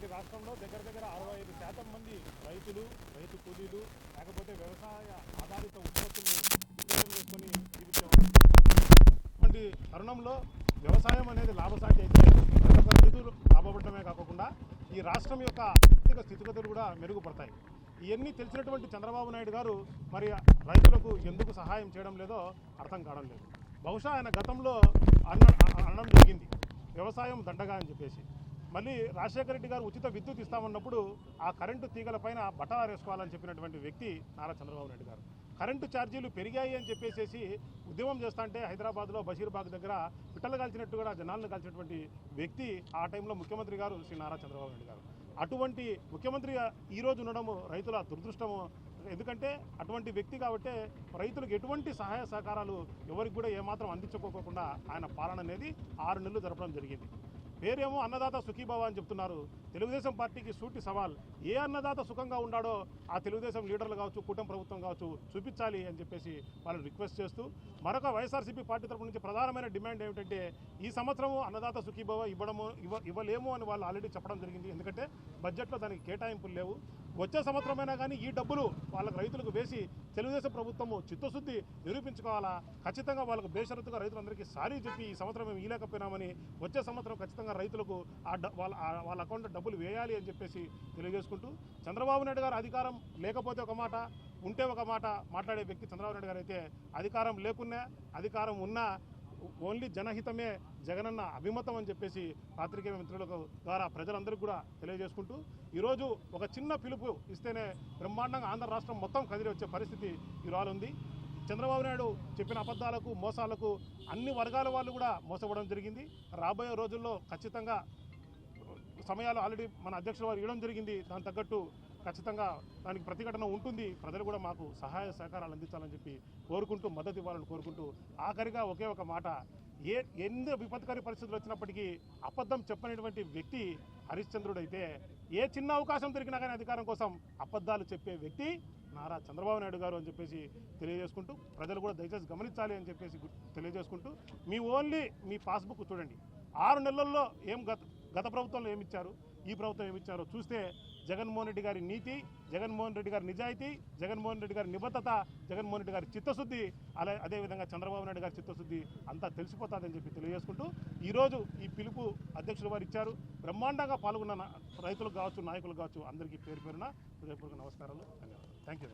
ఇలాంటి రాష్ట్రంలో దగ్గర దగ్గర అరవై ఐదు శాతం మంది రైతులు రైతు కూలీలు లేకపోతే వ్యవసాయ ఆధారిత ఉత్పత్తులను ఉద్యోగం చేసుకొని జీవించేవారు ఇటువంటి తరుణంలో వ్యవసాయం అనేది లాభసాటి అయితే రైతులు లాభపడటమే కాకుండా ఈ రాష్ట్రం యొక్క ఆర్థిక స్థితిగతులు కూడా మెరుగుపడతాయి. ఇవన్నీ తెలిసినటువంటి చంద్రబాబు నాయుడు గారు మరి రైతులకు ఎందుకు సహాయం చేయడం లేదో అర్థం కావడం లేదు. బహుశా ఆయన గతంలో అన్న అనడం జరిగింది వ్యవసాయం దండగా అని చెప్పేసి. మళ్ళీ రాజశేఖర రెడ్డి గారు ఉచిత విద్యుత్ ఇస్తామన్నప్పుడు ఆ కరెంటు తీగలపైన బట్టలు వేసుకోవాలని చెప్పినటువంటి వ్యక్తి నారా చంద్రబాబు నాయుడు గారు. కరెంటు ఛార్జీలు పెరిగాయి అని చెప్పేసి ఉద్యమం చేస్తా అంటే హైదరాబాద్లో బషీర్బాగ్ దగ్గర పిట్టలు కాల్చినట్టు కూడా జనాలను కాల్చినటువంటి వ్యక్తి ఆ టైంలో ముఖ్యమంత్రి గారు శ్రీ నారా చంద్రబాబు నాయుడు గారు. అటువంటి ముఖ్యమంత్రి ఈ రోజు ఉండడము రైతుల దురదృష్టము. ఎందుకంటే అటువంటి వ్యక్తి కాబట్టి రైతులకు ఎటువంటి సహాయ సహకారాలు ఎవరికి కూడా ఏమాత్రం అందించుకోకుండా ఆయన పాలన అనేది ఆరు నెలలు జరపడం జరిగింది. పేరేమో అన్నదాత సుఖీభావ అని చెప్తున్నారు. తెలుగుదేశం పార్టీకి సూటి సవాల్. ఏ అన్నదాత సుఖంగా ఉన్నాడో ఆ తెలుగుదేశం లీడర్లు కావచ్చు కూటమి ప్రభుత్వం కావచ్చు చూపించాలి అని చెప్పేసి వాళ్ళని రిక్వెస్ట్ చేస్తూ మరొక వైఎస్ఆర్సీపీ పార్టీ తరపు నుంచి ప్రధానమైన డిమాండ్ ఏమిటంటే ఈ సంవత్సరము అన్నదాత సుఖీభావ ఇవ్వడము ఇవ్వ ఇవ్వలేము అని వాళ్ళు ఆల్రెడీ చెప్పడం జరిగింది. ఎందుకంటే బడ్జెట్లో దానికి కేటాయింపులు లేవు. వచ్చే సంవత్సరమైనా కానీ ఈ డబ్బులు వాళ్ళకి రైతులకు వేసి తెలుగుదేశం ప్రభుత్వము చిత్తశుద్ధి నిరూపించుకోవాలా? ఖచ్చితంగా వాళ్ళకు బేషరతుగా రైతులందరికీ సారీ చెప్పి ఈ సంవత్సరం మేము ఇవ్వలేకపోయినామని వచ్చే సంవత్సరం ఖచ్చితంగా రైతులకు ఆ వాళ్ళ వాళ్ళ అకౌంట్లో డబ్బులు వేయాలి అని చెప్పేసి తెలియజేసుకుంటూ చంద్రబాబు నాయుడు గారు అధికారం లేకపోతే ఒక మాట ఉంటే ఒక మాట మాట్లాడే వ్యక్తి చంద్రబాబు నాయుడు గారు అయితే అధికారం లేకున్నా అధికారం ఉన్నా ఓన్లీ జనహితమే జగనన్న అభిమతం అని చెప్పేసి పాత్రికేయ మిత్రులకు ద్వారా ప్రజలందరికీ కూడా తెలియజేసుకుంటూ ఈరోజు ఒక చిన్న పిలుపు ఇస్తేనే బ్రహ్మాండంగా ఆంధ్ర రాష్ట్రం మొత్తం కదిలి వచ్చే పరిస్థితి ఈరోజు ఉంది చంద్రబాబు నాయుడు చెప్పిన అబద్ధాలకు మోసాలకు అన్ని వర్గాల వాళ్ళు కూడా మోసపోవడం జరిగింది. రాబోయే రోజుల్లో ఖచ్చితంగా సమయాలు ఆల్రెడీ మన అధ్యక్షుల వారు ఇవ్వడం జరిగింది. దాని తగ్గట్టు ఖచ్చితంగా దానికి ప్రతిఘటన ఉంటుంది. ప్రజలు కూడా మాకు సహాయ సహకారాలు అందించాలని చెప్పి కోరుకుంటూ మద్దతు ఇవ్వాలని కోరుకుంటూ ఆఖరిగా ఒకే ఒక మాట. ఏ ఎన్ని విపత్కర పరిస్థితులు వచ్చినప్పటికీ అబద్ధం చెప్పనటువంటి వ్యక్తి హరిశ్చంద్రుడైతే ఏ చిన్న అవకాశం దొరికినా కానీ అధికారం కోసం అబద్ధాలు చెప్పే వ్యక్తి నారా చంద్రబాబు నాయుడు గారు అని చెప్పేసి తెలియజేసుకుంటూ ప్రజలు కూడా దయచేసి గమనించాలి అని చెప్పేసి తెలియజేసుకుంటూ మీ ఓన్లీ మీ పాస్బుక్ చూడండి. ఆరు నెలల్లో ఏం గత గత ప్రభుత్వంలో ఏమి ఇచ్చారు ఈ ప్రభుత్వం ఏమి ఇచ్చారో చూస్తే జగన్మోహన్ రెడ్డి గారి నీతి జగన్మోహన్ రెడ్డి గారి నిజాయితీ జగన్మోహన్ రెడ్డి గారి నిబద్ధత జగన్మోహన్ రెడ్డి గారి చిత్తశుద్ధి అలా అదేవిధంగా చంద్రబాబు నాయుడు గారి చిత్తశుద్ధి అంతా తెలిసిపోతుందని చెప్పి తెలియజేసుకుంటూ ఈరోజు ఈ పిలుపు అధ్యక్షులు వారు ఇచ్చారు. బ్రహ్మాండంగా పాల్గొన్న రైతులకు కావచ్చు నాయకులు కావచ్చు అందరికీ పేరు పేరున హృదయపూర్వక నమస్కారాలు. ధన్యవాదాలు. Thank you